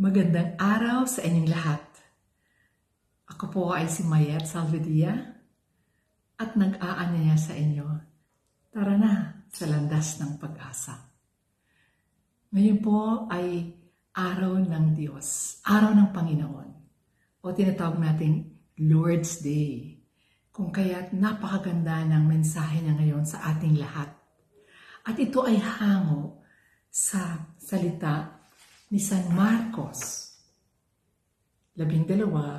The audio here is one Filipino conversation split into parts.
Magandang araw sa inyong lahat. Ako po ay si Mayet Salvedia at nag-aanyaya sa inyo. Tara na sa landas ng pag-asa. Ngayon po ay araw ng Diyos, araw ng Panginoon o tinatawag nating Lord's Day. Kung kaya't napakaganda ng mensahe niya ngayon sa ating lahat. At ito ay hango sa salita ni San Marcos, labing dalawa,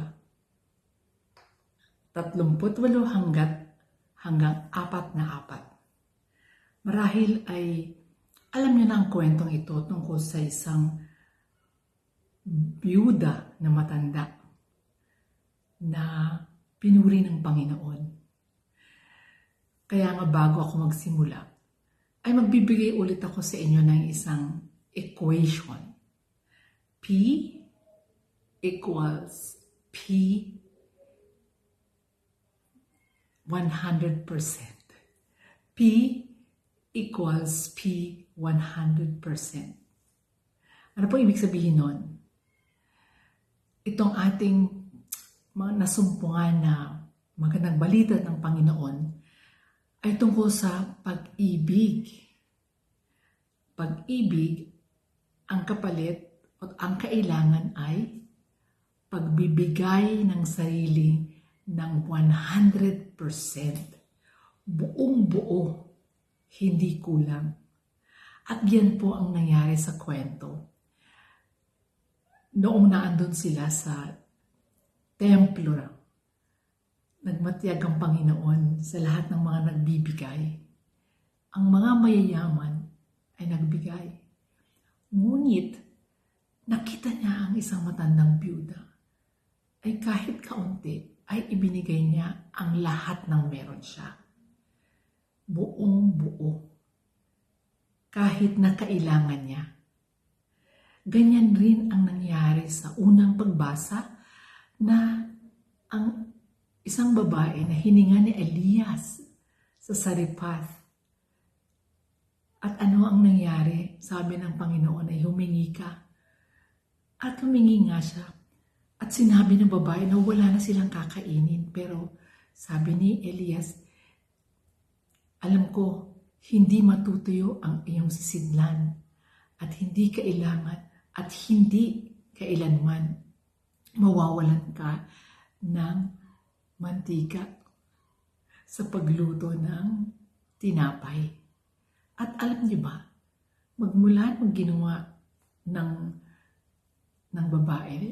tatlumput walo hanggat hanggang apat na apat. Marahil ay alam niyo na ang kwentong ito tungkol sa isang byuda na matanda na pinuri ng Panginoon. Kaya nga bago ako magsimula, ay magbibigay ulit ako sa inyo ng isang equation. P equals P 100%. P equals P 100%. Ano po ibig sabihin nun? Itong ating mga nasumpungan na magandang balita ng Panginoon ay tungkol sa pag-ibig. Pag-ibig, ang kapalit o ang kailangan ay pagbibigay ng sarili ng 100%. Buong buo, hindi kulang. At yan po ang nangyari sa kwento. Noong naandun sila sa templo, nagmatiyag ang Panginoon sa lahat ng mga nagbibigay. Ang mga mayayaman ay nagbigay. Ngunit, nakita niya ang isang matandang byuda ay kahit kaunti ay ibinigay niya ang lahat ng meron siya. Buong buo. Kahit na kailangan niya. Ganyan rin ang nangyari sa unang pagbasa na ang isang babae na hininga ni Elias sa Saripath. At ano ang nangyari? Sabi ng Panginoon ay humingi ka. At humingi nga siya. At sinabi ng babae na wala na silang kakainin. Pero sabi ni Elias, alam ko, hindi matutuyo ang iyong sisidlan at hindi kailangan at hindi kailanman mawawalan ka ng mantika sa pagluto ng tinapay. At alam niyo ba, magmula nung ginawa ng, ng babae,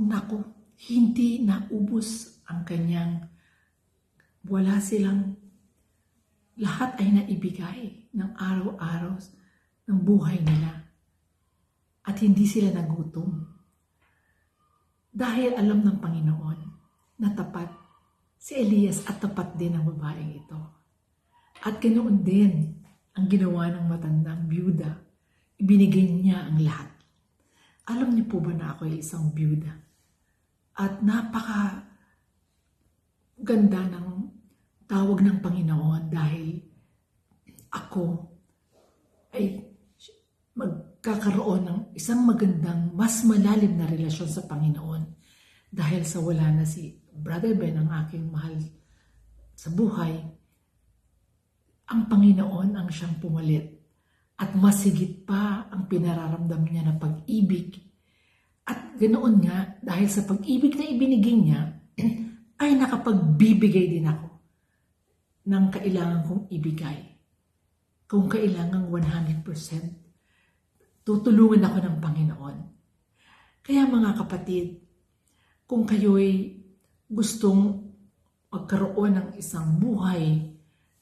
naku, hindi naubos ang kanyang, wala silang, lahat ay naibigay ng araw-araw ng buhay nila. At hindi sila nagutom. Dahil alam ng Panginoon na tapat si Elias at tapat din ang babaeng ito. At ganoon din ang ginawa ng matandang byuda. Ibinigay niya ang lahat. Alam niyo po ba na ako ay isang byuda? At napaka ganda ng tawag ng Panginoon dahil ako ay magkakaroon ng isang magandang, mas malalim na relasyon sa Panginoon dahil sa wala na si Brother Ben, ang aking mahal sa buhay, ang Panginoon ang siyang pumalit at masigit pa ang pinararamdam niya na pag-ibig. At ganoon nga, dahil sa pag-ibig na ibinigay niya, ay nakapagbibigay din ako ng kailangan kong ibigay. Kung kailangan 100%, tutulungan ako ng Panginoon. Kaya mga kapatid, kung kayo'y gustong magkaroon ng isang buhay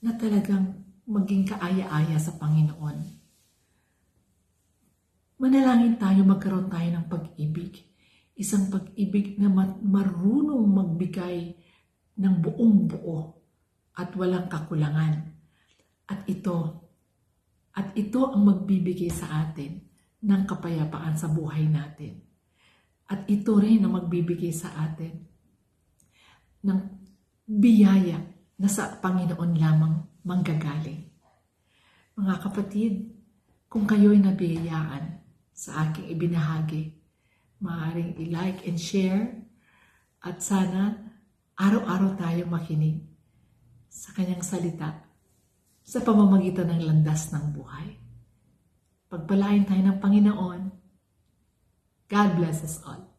na talagang maging kaaya-aya sa Panginoon, manalangin tayo magkaroon tayo ng pag-ibig. Isang pag-ibig na marunong magbigay ng buong buo at walang kakulangan. At ito, at ito ang magbibigay sa atin ng kapayapaan sa buhay natin. At ito rin ang magbibigay sa atin ng biyaya na sa Panginoon lamang manggagaling. Mga kapatid, kung kayo'y nabiyayaan sa aking ibinahagi. Maaaring i-like and share at sana araw-araw tayo makinig sa kanyang salita sa pamamagitan ng landas ng buhay. Pagpalain tayo ng Panginoon. God bless us all.